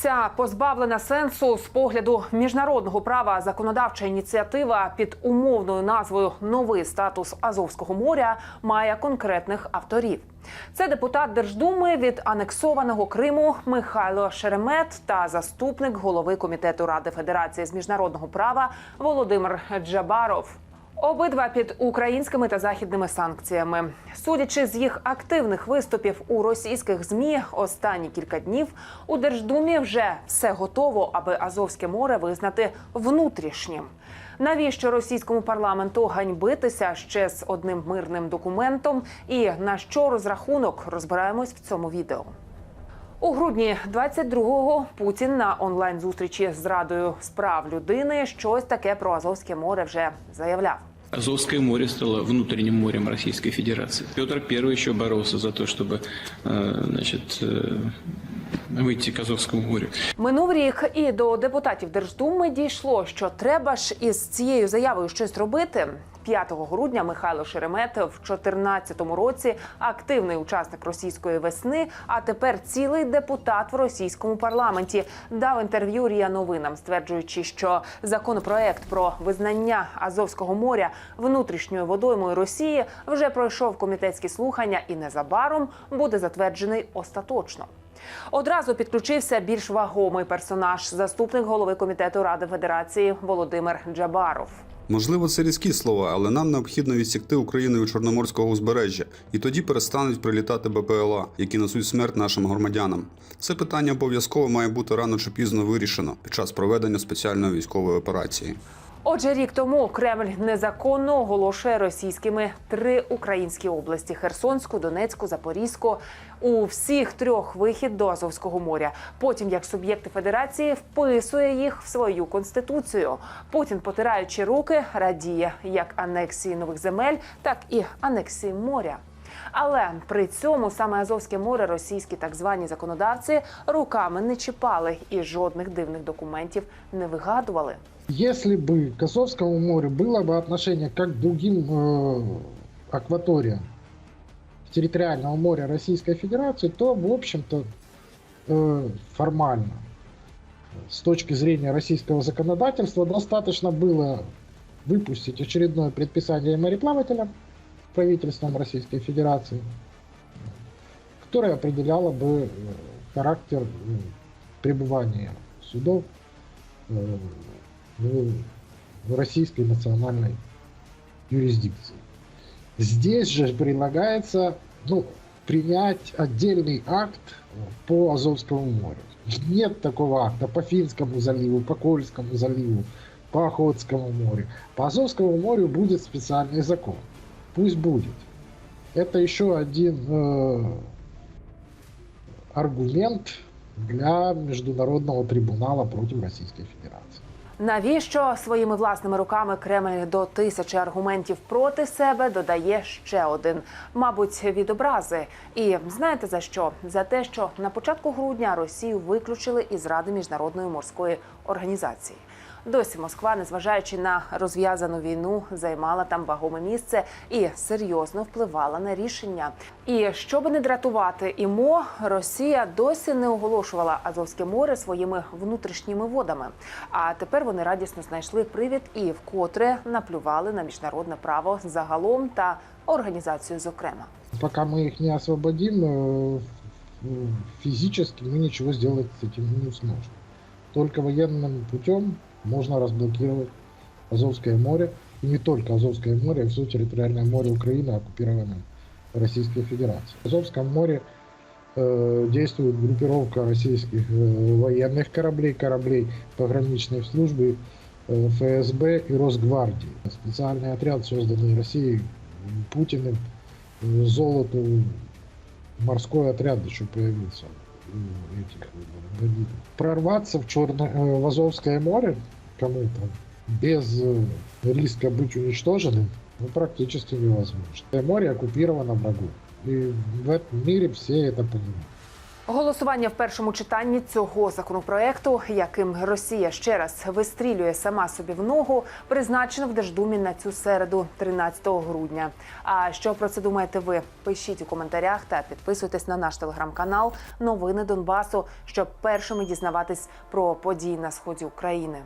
Ця позбавлена сенсу з погляду міжнародного права законодавча ініціатива під умовною назвою Новий статус Азовського моря має конкретних авторів. Це депутат Держдуми від анексованого Криму Михайло Шеремет та заступник голови комітету Ради Федерації з міжнародного права Володимир Джабаров. Обидва під українськими та західними санкціями. Судячи з їх активних виступів у російських змі останні кілька днів, у Держдумі вже все готово, аби Азовське море визнати внутрішнім. Навіщо російському парламенту ганьбитися ще з одним мирним документом? І на що розрахунок розбираємось в цьому відео. У грудні 22-го Путін на онлайн зустрічі з Радою справ людини щось таке про Азовське море вже заявляв. Азовское море стало внутренним морем Российской Федерации. Петр I еще боролся за то, чтобы э, значит, э, выйти к Азовскому морю. Минув рік і до депутатів Держдуми дійшло, що треба ж із цією заявою щось робити. 5 грудня Михайло Шеремет в 2014 році активний учасник російської весни, а тепер цілий депутат в російському парламенті дав інтерв'ю Рія Новинам, стверджуючи, що законопроект про визнання Азовського моря внутрішньою водоймою Росії вже пройшов комітетські слухання і незабаром буде затверджений остаточно. Одразу підключився більш вагомий персонаж, заступник голови комітету Ради Федерації Володимир Джабаров. Можливо, це різкі слова, але нам необхідно відсікти Україною Чорноморського узбережжя, і тоді перестануть прилітати БПЛА, які несуть смерть нашим громадянам. Це питання обов'язково має бути рано чи пізно вирішено під час проведення спеціальної військової операції. Отже, рік тому Кремль незаконно оголошує російськими три українські області: Херсонську, Донецьку, Запорізьку. У всіх трьох вихід до Азовського моря. Потім, як суб'єкти федерації, вписує їх в свою конституцію. Путін, потираючи руки, радіє як анексії нових земель, так і анексії моря. Але при цьому саме Азовське море російські так звані законодавці руками не чіпали і жодних дивних документів не вигадували. Если бы к Азовскому морю было бы отношение как к другим э, акваториям территориального моря Российской Федерации, то, в общем-то, э, формально, с точки зрения российского законодательства, достаточно было выпустить очередное предписание мореплавателям правительством Российской Федерации, которое определяло бы э, характер э, пребывания судов э, в в российской национальной юрисдикции. Здесь же предлагается ну, принять отдельный акт по Азовскому морю. Нет такого акта по Финскому заливу, по Кольскому заливу, по Охотскому морю. По Азовскому морю будет специальный закон. Пусть будет. Это еще один э, аргумент для Международного трибунала против Российской Федерации. Навіщо своїми власними руками Кремль до тисячі аргументів проти себе додає ще один, мабуть, від образи. І знаєте за що? За те, що на початку грудня Росію виключили із Ради міжнародної морської організації. Досі Москва, незважаючи на розв'язану війну, займала там вагоме місце і серйозно впливала на рішення. І щоб не дратувати ІМО, Росія досі не оголошувала Азовське море своїми внутрішніми водами. А тепер вони радісно знайшли привід і вкотре наплювали на міжнародне право загалом та організацію зокрема. Пока мы их не освободим, э, физически мы ничего сделать с этим не сможем. Только военным путем можно разблокировать Азовское море. И не только Азовское море, а все территориальное море Украины, оккупированное Российской Федерацией. В Азовском море э, действует группировка российских э, военных кораблей, кораблей пограничной службы, э, ФСБ и Росгвардии. Специальный отряд, созданный Россией Путиным, э, золоту морской отряд еще появился этих бандитов. Прорваться в, Черно... э, в Азовское море кому-то без э, риска быть уничтоженным ну, практически невозможно. Море оккупировано врагом. И в этом мире все это понимают. Голосування в першому читанні цього законопроекту, яким Росія ще раз вистрілює сама собі в ногу, призначено в Держдумі на цю середу, 13 грудня. А що про це думаєте ви? Пишіть у коментарях та підписуйтесь на наш телеграм-канал Новини Донбасу, щоб першими дізнаватись про події на сході України.